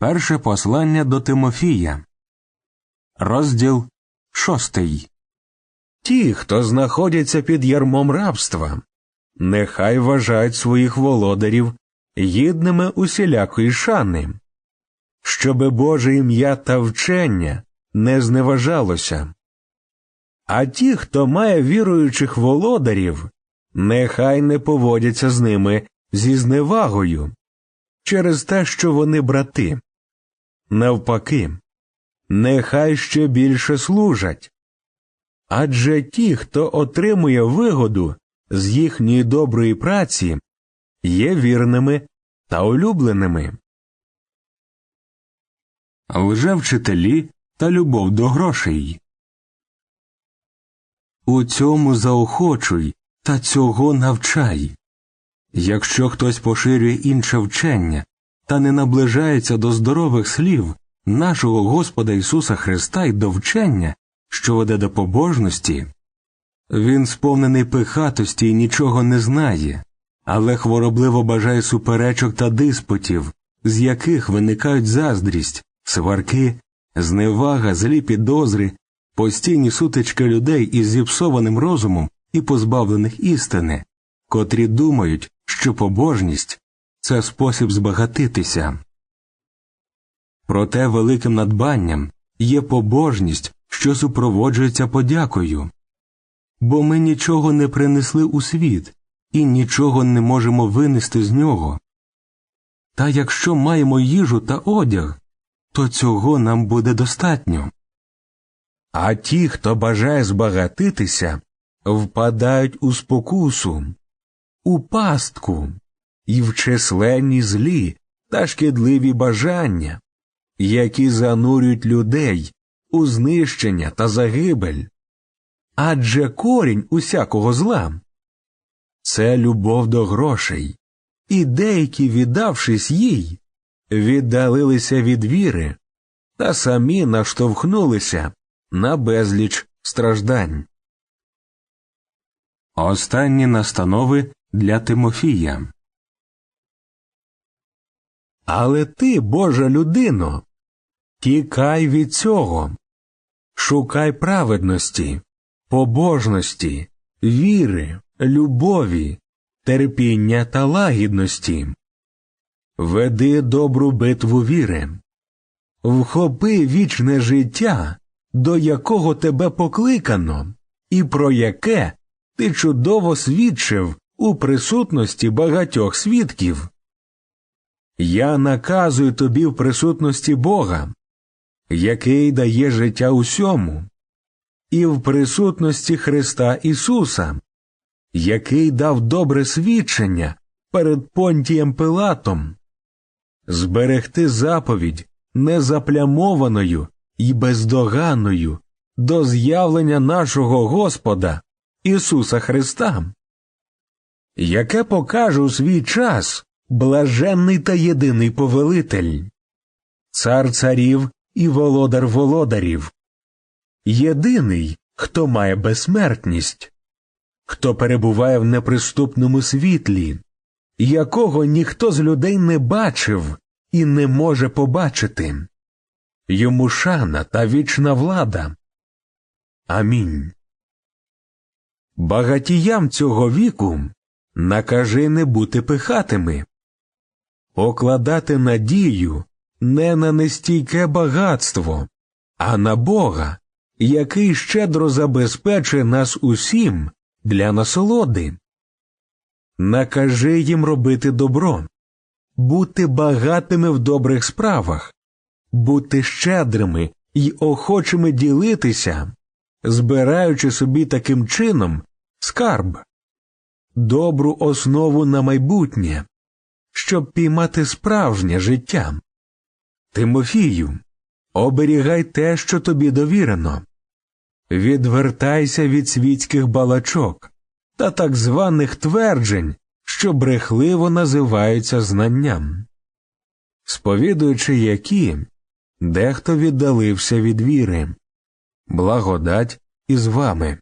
Перше послання до Тимофія. Розділ шостий. Ті, хто знаходяться під ярмом рабства, нехай вважають своїх володарів гідними усілякої шани, щоби Боже ім'я та вчення не зневажалося. А ті, хто має віруючих володарів, нехай не поводяться з ними зі зневагою через те, що вони брати. Навпаки, нехай ще більше служать. Адже ті, хто отримує вигоду з їхньої доброї праці, є вірними та улюбленими. Лжевчителі та любов до грошей. У цьому заохочуй та цього навчай. Якщо хтось поширює інше вчення та не наближається до здорових слів нашого Господа Ісуса Христа й до вчення, що веде до побожності, він сповнений пихатості і нічого не знає, але хворобливо бажає суперечок та диспутів, з яких виникають заздрість, сварки, зневага, злі підозри, постійні сутички людей із зіпсованим розумом і позбавлених істини, котрі думають, що побожність це спосіб збагатитися. Проте великим надбанням є побожність, що супроводжується подякою. Бо ми нічого не принесли у світ і нічого не можемо винести з нього. Та якщо маємо їжу та одяг, то цього нам буде достатньо. А ті, хто бажає збагатитися, впадають у спокусу, у пастку і в численні злі та шкідливі бажання, які занурюють людей у знищення та загибель. Адже корінь усякого зла це любов до грошей, і деякі, віддавшись їй, віддалилися від віри та самі наштовхнулися на безліч страждань. Останні настанови для Тимофія. Але ти, Божа людино, тікай від цього, шукай праведності, побожності, віри, любові, терпіння та лагідності. Веди добру битву віри, вхопи вічне життя, до якого тебе покликано, і про яке ти чудово свідчив у присутності багатьох свідків. Я наказую тобі в присутності Бога, який дає життя усьому, і в присутності Христа Ісуса, який дав добре свідчення перед Понтієм Пилатом, зберегти заповідь незаплямованою і бездоганною до з'явлення нашого Господа Ісуса Христа, яке покаже у свій час блаженний та єдиний повелитель, цар царів і володар володарів, єдиний, хто має безсмертність, хто перебуває в неприступному світлі, якого ніхто з людей не бачив і не може побачити. Йому шана та вічна влада. Амінь. Багатіям цього віку накажи не бути пихатими, покладати надію не на нестійке багатство, а на Бога, який щедро забезпечує нас усім для насолоди. Накажи їм робити добро, бути багатими в добрих справах, бути щедрими і охочими ділитися, збираючи собі таким чином скарб, добру основу на майбутнє, щоб піймати справжнє життя. Тимофію, оберігай те, що тобі довірено, відвертайся від світських балачок та так званих тверджень, що брехливо називаються знанням, сповідуючи які дехто віддалився від віри, благодать із вами.